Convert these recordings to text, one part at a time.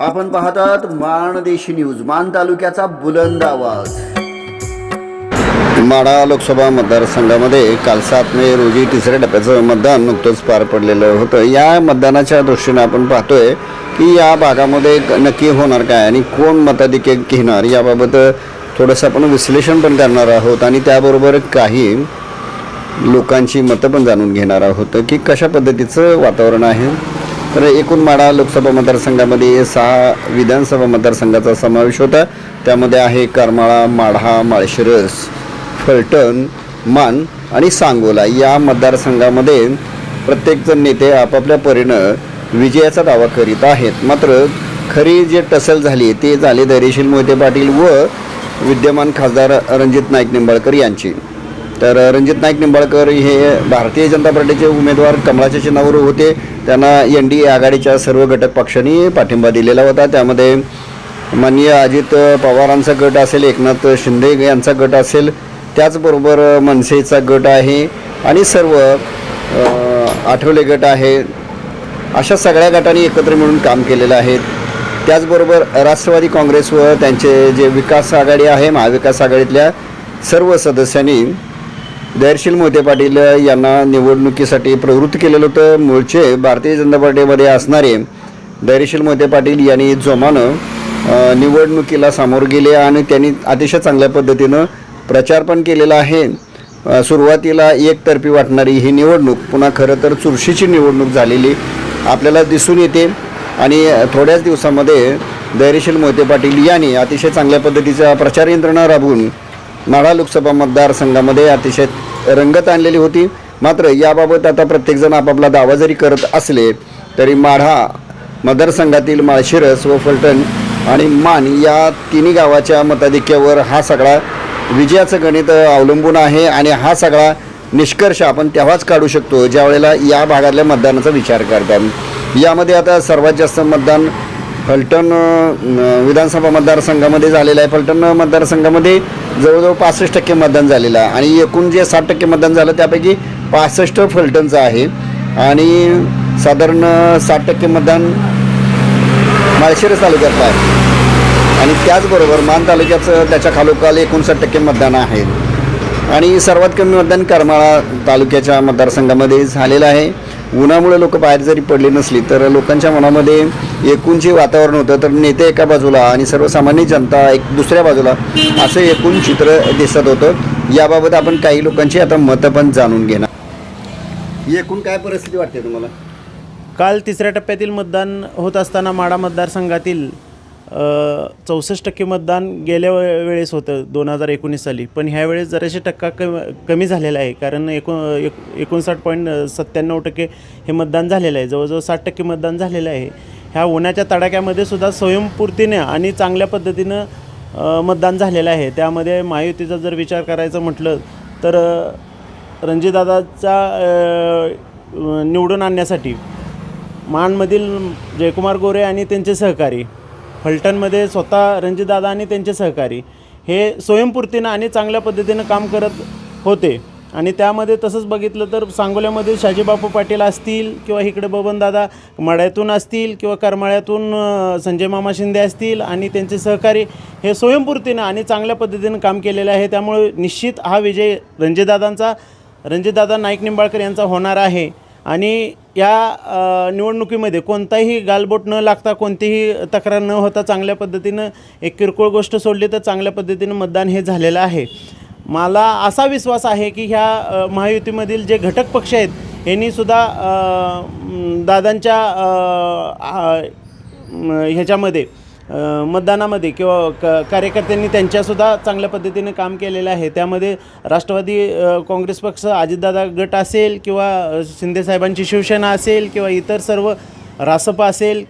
आपण पाहतात माणदेशी न्यूज मान तालुक्याचा बुलंद आवाज. माढा लोकसभा मतदारसंघामध्ये काल सात मे रोजी तिसऱ्या टप्प्याचं मतदान नुकतंच पार पडलेलं होतं. या मतदानाच्या दृष्टीनं आपण पाहतोय की या भागामध्ये नक्की होणार काय आणि कोण मताधिक्य घेणार याबाबत थोडंसं आपण विश्लेषण पण करणार आहोत आणि त्याबरोबर काही लोकांची मतं पण जाणून घेणार आहोत की कशा पद्धतीचं वातावरण आहे? तर एकूण माढा लोकसभा मतदारसंघामध्ये सहा विधानसभा मतदारसंघाचा समावेश होता. त्यामध्ये आहे करमाळा माढा माळशिरस फलटण मान आणि सांगोला. या मतदारसंघामध्ये प्रत्येकजण नेते आपापल्या परीनं विजयाचा दावा करीत आहेत. मात्र खरी जे टसल झाली ते झाले धैर्यशील मोहिते पाटील व विद्यमान खासदार रणजित नाईक निंबाळकर यांची. तर रणजित नाईक निंबाळकर हे भारतीय जनता पार्टीचे उमेदवार कमळाच्या चिन्हावर होते. त्यांना एन डी ए आघाडीच्या सर्व घटक पक्षांनी पाठिंबा दिलेला होता. त्यामध्ये माननीय अजित पवारांचा गट असेल एकनाथ शिंदे यांचा गट असेल त्याचबरोबर मनसेचा गट आहे आणि सर्व आठवले गट आहे. अशा सगळ्या गटांनी एकत्र मिळून काम केलेलं आहे. त्याचबरोबर राष्ट्रवादी काँग्रेसवर त्यांचे जे विकास आघाडी आहे महाविकास आघाडीतल्या सर्व सदस्यांनी धैर्यशील मोहिते पाटील यांना निवडणुकीसाठी प्रवृत्त केलेलं होतं. मूळचे भारतीय जनता पार्टीमध्ये असणारे धैर्यशील मोहिते पाटील यांनी जोमानं निवडणुकीला सामोर गेले आणि त्यांनी अतिशय चांगल्या पद्धतीनं प्रचार पण केलेला आहे. सुरुवातीला एकतर्फी वाटणारी ही निवडणूक पुन्हा खरं तर चुरशीची निवडणूक झालेली आपल्याला दिसून येते. आणि थोड्याच दिवसामध्ये धैर्यशील मोहिते पाटील यांनी अतिशय चांगल्या पद्धतीचा प्रचार यंत्रणा राबवून माढा लोकसभा मतदारसंघामध्ये अतिशय रंगत आणलेली होती. मात्र याबाबत आता प्रत्येकजण आपापला दावा जरी करत असले तरी माढा मतदारसंघातील माळशिरस व फलटण आणि मान या तिन्ही गावाच्या मताधिक्यावर हा सगळा विजयाचं गणित अवलंबून आहे आणि हा सगळा निष्कर्ष आपण तेव्हाच काढू शकतो ज्यावेळेला या भागातल्या मतदानाचा विचार करतात. यामध्ये आता सर्वात जास्त मतदान फलटण विधानसभा मतदारसंघामध्ये झालेलं आहे. फलटण मतदारसंघामध्ये जवळजवळ पासष्ट टक्के मतदान झालेलं आहे. आणि एकूण जे साठ टक्के मतदान झालं त्यापैकी पासष्ट फलटणचं आहे. आणि साधारण साठ टक्के मतदान माळशिरस तालुक्यातलं आहे. आणि त्याचबरोबर मान तालुक्याचं त्याच्या खालोखाल एकोणसाठ टक्के मतदान आहे. आणि सर्वात कमी मतदान करमाळा तालुक्याच्या मतदारसंघामध्ये झालेलं आहे. उन्हामुळे लोक बाहेर जरी पडली नसली तर लोकांच्या मनामध्ये एकूण जे वातावरण होतं. तर नेते एका बाजूला आणि सर्वसामान्य जनता एक दुसऱ्या बाजूला असं एकूण चित्र दिसत होतं. याबाबत आपण काही लोकांची आता मतं पण जाणून घेणार. एकूण काय परिस्थिती वाटते तुम्हाला? काल तिसऱ्या टप्प्यातील मतदान होत असताना माडा मतदारसंघातील चौसष्ट टक्के मतदान गेल्या वेळेस होतं दोन हजार एकोणीस साली. पण ह्यावेळेस जराशे टक्का कमी कमी झालेला आहे. कारण एकूण एक एकोणसाठ पॉईंट सत्त्याण्णव टक्के हे मतदान झालेलं आहे. जवळजवळ साठ टक्के मतदान झालेलं आहे. ह्या उन्हाच्या तडाख्यामध्ये सुद्धा स्वयंपूर्तीने आणि चांगल्या पद्धतीनं मतदान झालेलं आहे. त्यामध्ये महायुतीचा जर विचार करायचं म्हटलं तर रणजीदादाचा रणजितदादाचा निवडून आणण्यासाठी माणमधील जयकुमार गोरे आणि त्यांचे सहकारी फलटणमध्ये स्वतः रणजितदादा आणि त्यांचे सहकारी हे स्वयंपूर्तीनं आणि चांगल्या पद्धतीनं काम करत होते. आणि त्यामध्ये तसंच बघितलं तर सांगोल्यामध्ये शाजीबापू पाटील असतील किंवा इकडे बबनदादा मळ्यातून असतील किंवा करमाळ्यातून संजय मामा शिंदे असतील आणि त्यांचे सहकारी हे स्वयंपूर्तीनं आणि चांगल्या पद्धतीनं काम केलेलं आहे. त्यामुळे निश्चित हा विजय रणजितदादांचा रणजितदादा नाईक निंबाळकर यांचा होणार आहे. आणि या निवडणुकीमध्ये कोणताही गालबोट न लागता कोणतीही तक्रार न होता चांगल्या पद्धतीनं एक किरकोळ गोष्ट सोडली तर चांगल्या पद्धतीनं मतदान हे झालेलं आहे. मला असा विश्वास आहे की ह्या महायुतीमधील जे घटक पक्ष आहेत यांनीसुद्धा दादांच्या ह्याच्यामध्ये मतदानामध्ये किंवा क कार्यकर्त्यांनी त्यांच्यासुद्धा चांगल्या पद्धतीने काम केलेलं आहे. त्यामध्ये राष्ट्रवादी काँग्रेस पक्ष अजितदादा गट असेल किंवा शिंदेसाहेबांची शिवसेना असेल किंवा इतर सर्व रासप असेल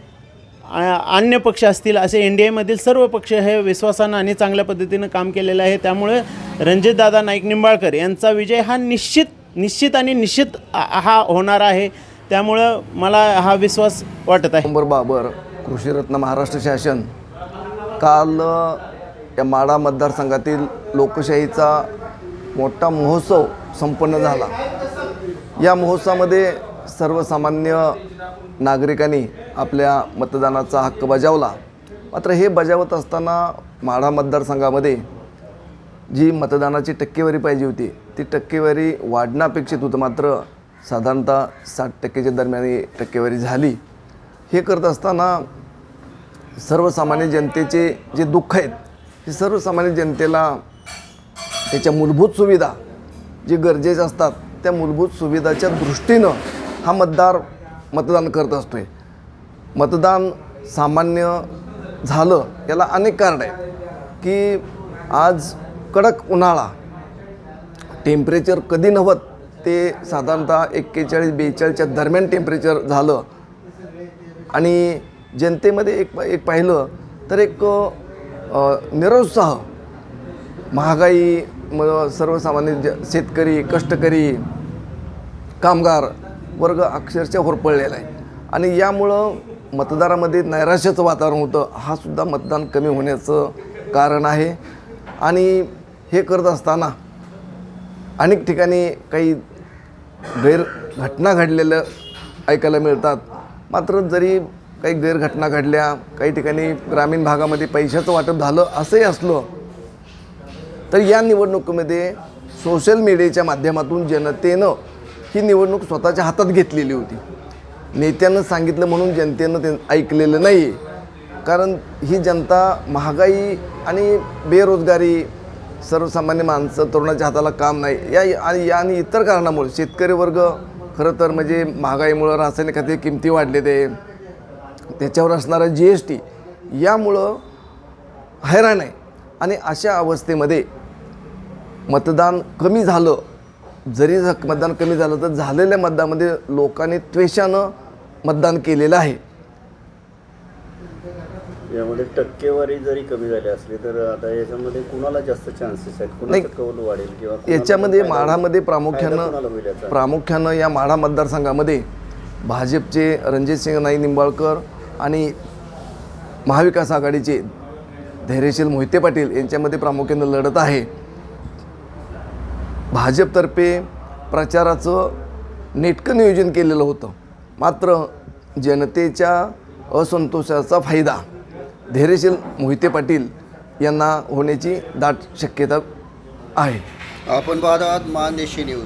अन्य पक्ष असतील असे एन डी एमधील सर्व पक्ष हे विश्वासानं आणि चांगल्या पद्धतीनं काम केलेलं आहे. त्यामुळे रणजितदादा नाईक निंबाळकर यांचा विजय हा निश्चित निश्चित आणि निश्चित हा होणार आहे. त्यामुळं मला हा विश्वास वाटत आहे. अंबर बाबर. कृषीरत्न महाराष्ट्र शासन काल या माडा मतदारसंघातील लोकशाहीचा मोठा महोत्सव संपन्न झाला. या महोत्सवामध्ये सर्वसामान्य नागरिकांनी आपल्या मतदानाचा हक्क बजावला. मात्र हे बजावत असताना माढा मतदारसंघामध्ये जी मतदानाची टक्केवारी पाहिजे होती ती टक्केवारी वाढणं अपेक्षित होतं. मात्र साधारणतः साठ टक्केच्या दरम्यान ही टक्केवारी झाली. हे करत असताना सर्वसामान्य जनतेचे जे दुःख आहेत हे सर्वसामान्य जनतेला त्याच्या मूलभूत सुविधा जे गरजेच्या असतात त्या मूलभूत सुविधाच्या दृष्टीनं हा मतदार मतदान करत असतो आहे मतदान सामान्य झालं याला अनेक कारण आहे की आज कडक उन्हाळा टेम्परेचर कधी नव्हत ते साधारणतः एक्केचाळीस बेचाळीसच्या दरम्यान टेम्परेचर झालं. आणि जनतेमध्ये एक एक पाहिलं तर एक निरुत्साह. महागाई म सर्वसामान्य ज शेतकरी कष्टकरी कामगार वर्ग अक्षरशः होरपळलेला आहे. आणि यामुळं मतदारामध्ये नैराश्याचं वातावरण होतं. हा सुद्धा मतदान कमी होण्याचं कारण आहे. आणि हे करत असताना अनेक ठिकाणी काही गैर घटना घडलेल्या ऐकायला मिळतात. मात्र जरी काही गैरघटना घडल्या काही ठिकाणी ग्रामीण भागामध्ये पैशाचं वाटप झालं असंही असलं तर या निवडणुकीमध्ये सोशल मीडियाच्या माध्यमातून जनतेनं ही निवडणूक स्वतःच्या हातात घेतलेली होती. नेत्यानं सांगितलं म्हणून जनतेनं ते ऐकलेलं नाही कारण ही जनता महागाई आणि बेरोजगारी सर्वसामान्य माणसं तरुणाच्या हाताला काम नाही या आणि या आणि इतर कारणामुळे शेतकरी वर्ग खरं तर म्हणजे महागाईमुळं रासायनिक खते किमती वाढले ते. त्याच्यावर असणारं जी एस टी यामुळं हैराण आहे. आणि अशा अवस्थेमध्ये मतदान कमी झालं जरी मतदान कमी झालं तर झालेल्या मतदानामध्ये लोकांनी त्वेषानं मतदान केलेलं आहे. यामध्ये टक्केवारी जरी कमी झाली असली तर आता याच्यामध्ये कुणाला जास्त चान्सेस आहेत. कुणाचं कौल वाढेल किंवा कुणाला याच्यामध्ये फायदा- माढामध्ये फायदा कुणाला होईल प्रामुख्यानं याचा? प्रामुख्यानं या माढा मतदारसंघामध्ये भाजपचे रणजितसिंह नाई निंबाळकर आणि महाविकास आघाडीचे धैर्यशील मोहिते पाटील यांच्यामध्ये प्रामुख्यानं लढत आहे भाजपतर्फे प्रचाराचं नेटकं नियोजन केलेलं होतं मात्र जनतेच्या असंतोषाचा फायदा धैर्यशील मोहिते पाटील यांना होण्याची दाट शक्यता आहे. आपण पाहत आहात मानदेशी न्यूज.